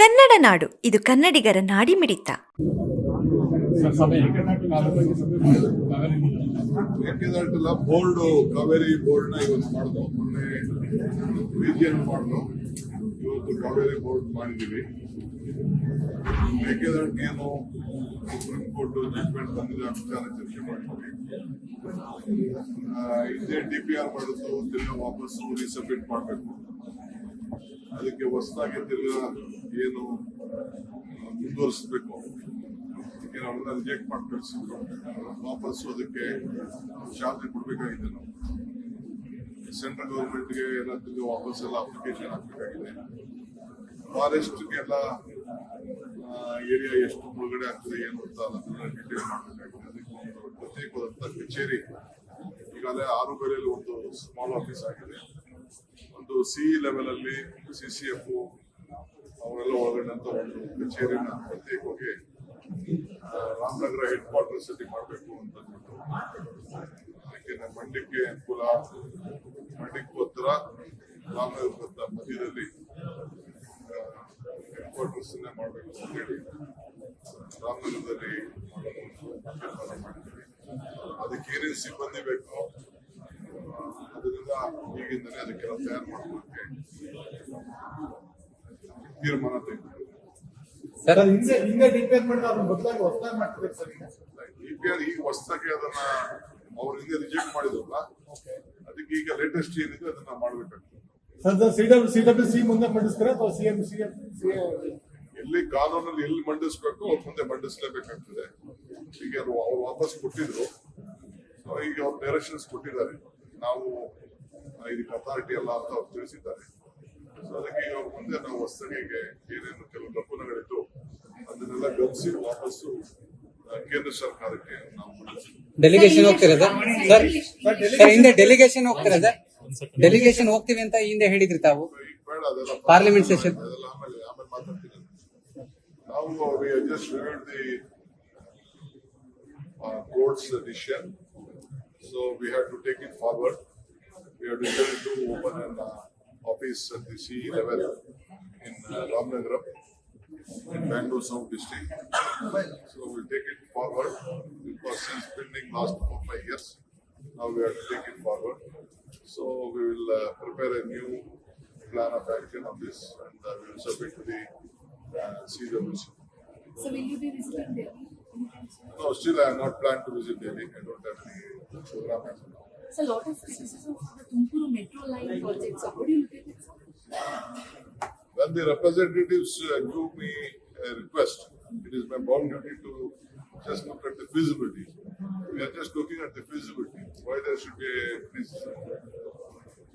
ಕನ್ನಡ ನಾಡು. ಇದು ಕನ್ನಡಿಗರ ನಾಡಿ ಮಿಡಿತ ಬೋರ್ಡ್, ಕಾವೇರಿ ಬೋರ್ಡ್ನ ಇವತ್ತು ಮಾಡ್ದು. ಮೊನ್ನೆ ರೀಜಿಯನ್ ಮಾಡ್ದು. ಇವತ್ತು ಕಾವೇರಿ ಬೋರ್ಡ್ ಮಾಡಿದೀವಿ ಮೇಕೆದಾಟಿಗೆ ಏನು ಸುಪ್ರೀಂ ಕೋರ್ಟ್ ಜಡ್ಜ್ಮೆಂಟ್ ಬಂದಿದೆ ಆ ಚರ್ಚೆ ಮಾಡಿದ್ವಿ ಇದೇ ಡಿ ಪಿ ಆರ್ ಮಾಡಿದ್ದು, ತಿರ್ಗಾ ವಾಪಸ್ಸು ರೀಸಬ್ಮಿಟ್ ಮಾಡಬೇಕು. ಅದಕ್ಕೆ ಹೊಸದಾಗಿ ತಿರ್ಗಾ ಏನು, ಮುಂದುವರಿಸಬೇಕು. ಅದಕ್ಕೆ ನಾವೆಲ್ಲ ರಿಜೆಕ್ಟ್ ಮಾಡಿ ಕಳಿಸಿದ್ರು ವಾಪಸ್ಸು ಅದಕ್ಕೆ ಚಾಲನೆ ಕೊಡ್ಬೇಕಾಗಿದೆ ನಾವು. ಸೆಂಟ್ರಲ್ ಗೌರ್ಮೆಂಟ್ಗೆ ಎಲ್ಲ ತಿರ್ಗಿ ವಾಪಸ್ ಎಲ್ಲ ಅಪ್ಲಿಕೇಶನ್ ಹಾಕ್ಬೇಕಾಗಿದೆ. ಫಾರೆಸ್ಟ್ಗೆಲ್ಲ ಏರಿಯಾ ಎಷ್ಟು ಮುಳುಗಡೆ ಆಗ್ತದೆ, ಏನು ಅಂತ ಅದನ್ನೆಲ್ಲ ಡೀಟೇಲ್ ಮಾಡಬೇಕಾಗಿದೆ. ಅದಕ್ಕೆ ಒಂದು ಪ್ರತ್ಯೇಕವಾದಂಥ ಕಚೇರಿ ಈಗಾಗಲೇ ಆರು ಬೇರೆಯಲ್ಲಿ ಒಂದು ಸ್ಮಾಲ್ ಆಫೀಸ್ ಆಗಿದೆ. ಒಂದು ಸಿ ಲೆವೆಲ್ ಅಲ್ಲಿ ಸಿ ಸಿ ಎಫ್ ಅವರೆಲ್ಲ ಒಳಗೊಂಡಂತ ಒಂದು ಕಚೇರಿನ ಪ್ರತ್ಯೇಕವಾಗಿ ರಾಮನಗರ ಹೆಡ್ ಕ್ವಾರ್ಟರ್ಸ್ ಅಲ್ಲಿ ಮಾಡಬೇಕು ಅಂತ ನಮ್ಮ ಮಂಡ್ಯಕ್ಕೆ ಅನುಕೂಲ ಮಂಡ್ಯಕ್ಕೂ ಹತ್ರ ರಾಮನಗರ ಮಧ್ಯದಲ್ಲಿ ಹೆಡ್ ಕ್ವಾರ್ಟರ್ಸ್ ಮಾಡಬೇಕು ಅಂತ ಹೇಳಿ ರಾಮನಗರದಲ್ಲಿ ಅದಕ್ಕೆ ಏನೇನು ಸಿಬ್ಬಂದಿ ಬೇಕು ಅದರಿಂದ ಈಗಿಂದಲೇ ಅದಕ್ಕೆಲ್ಲ ತಯಾರು ಮಾಡೋದಕ್ಕೆ ತೀರ್ಮಾನ ತೆಗೆದುಕೊಂಡಿದ್ದೀವಿ ಸರ್ ಹಿಂದೆ ಹಿಂದೆ ರಿಪೇರ್ ಮಾಡಿದ್ರೆ ಅದನ್ನ ಬದಲಾಗಿ ಹೊಸದಾಗಿ ಮಾಡ್ತಿದ್ದಾರೆ ಸರ್ ಈಗ. ಇಪಿಆರ್ ಈಗ ಹೊಸದಾಗಿ ಅದನ್ನ ಅವ್ರ ಹಿಂದೆ ರಿಜೆಕ್ಟ್ ಮಾಡಿದ್ರಲ್ಲ ಅದಕ್ಕೆ ಈಗ ಲೇಟೆಸ್ಟ್ ಏನಿದೆ ಅದನ್ನ ಮಾಡ್ಬೇಕಾಗ್ತದೆ. Sir C W C W C ಮುಂದೆ ಮಂಡಿಸ್ತಾರೆ ಅಥವಾ C M C M C ಎಲ್ಲಿ ಕಾನೂನಲ್ಲಿ ಎಲ್ಲಿ ಮಂಡಿಸ್ಬೇಕು ಅವ್ರ ಮುಂದೆ ಮಂಡಿಸ್ಲೇಬೇಕಾಗ್ತದೆ. ಈಗ ಅವ್ರು ವಾಪಸ್ ಕೊಟ್ಟಿದ್ರು. ಈಗ ಅವ್ರು ಡೈರೆಕ್ಷನ್ಸ್ ಕೊಟ್ಟಿದ್ದಾರೆ. ನಾವು ಇದಕ್ಕೆ ಅಥಾರಿಟಿ ಅಲ್ಲ ಅಂತ ಅವ್ರು ತಿಳಿಸಿದ್ದಾರೆ. ಸೊ ಅದಕ್ಕೆ ಈಗ ಮುಂದೆ ನಾವು ಹೊಸದಾಗಿ ಏನೇನು ಕೆಲವು ಲಘುನಗಳಿತ್ತು ಅದನ್ನೆಲ್ಲ ಗಮನಿಸಿ ವಾಪಸ್ಸು ಕೇಂದ್ರ ಸರ್ಕಾರಕ್ಕೆ ನಾವು ಡೆಲಿಗೇಶನ್ ಡೆಲಿಗೇಷನ್ ಹೋಗ್ತೀರಾ ಸರ್ ಹಿಂದೆ ಡೆಲಿಗೇಶನ್ ಹೋಗ್ತಿರೋದ? ಡೆಲಿಗೇಶನ್ ಡೆಲಿಗೇಷನ್ ಹೋಗ್ತೀವಿ ಅಂತ ಹಿಂದೆ ಹೇಳಿದ್ರಿ ತಾವು? Parliament session. ಆಮೇಲೆ ಆಮೇಲೆ ಮಾತಾಡ್ತೀನಿ ನಾವು just the court's decision. So we have to take it forward we have decided to open an uh, office at the CE level in uh, Ramnagaram in Bangalore South District so we'll take it forward because since pending last four five years now we have to take it forward so we will uh, prepare a new plan of action on this and uh, we will submit to the uh, CWC. So will you be visiting Delhi? No, still I have not planned to visit Delhi. I don't have any So a lot of criticism for the Tuмкuru metro line project. So how do you look at it? When the representatives uh, give me a request, it is my bound duty to just look at the feasibility. We are just looking at the feasibility. Why there should be a criticism?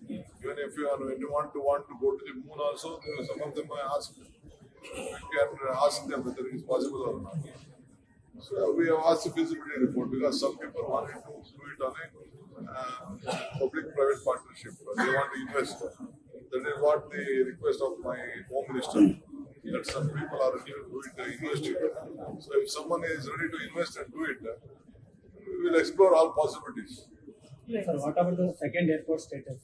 Even if you, are, want to want to go to the moon also, some of them I ask. You can ask them whether it is possible or not. So we have asked the feasibility report because some people wanted to do it on a uh, public-private partnership. They want to invest. That is what the request of my home minister. That some people are ready to do it, invest it. So if someone is ready to invest and do it, we will explore all possibilities. Sir, what about the second airport status?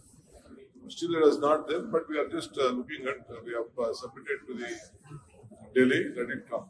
Still it is not there, but we are just uh, looking at, uh, we have uh, submitted to the Delhi, let it come.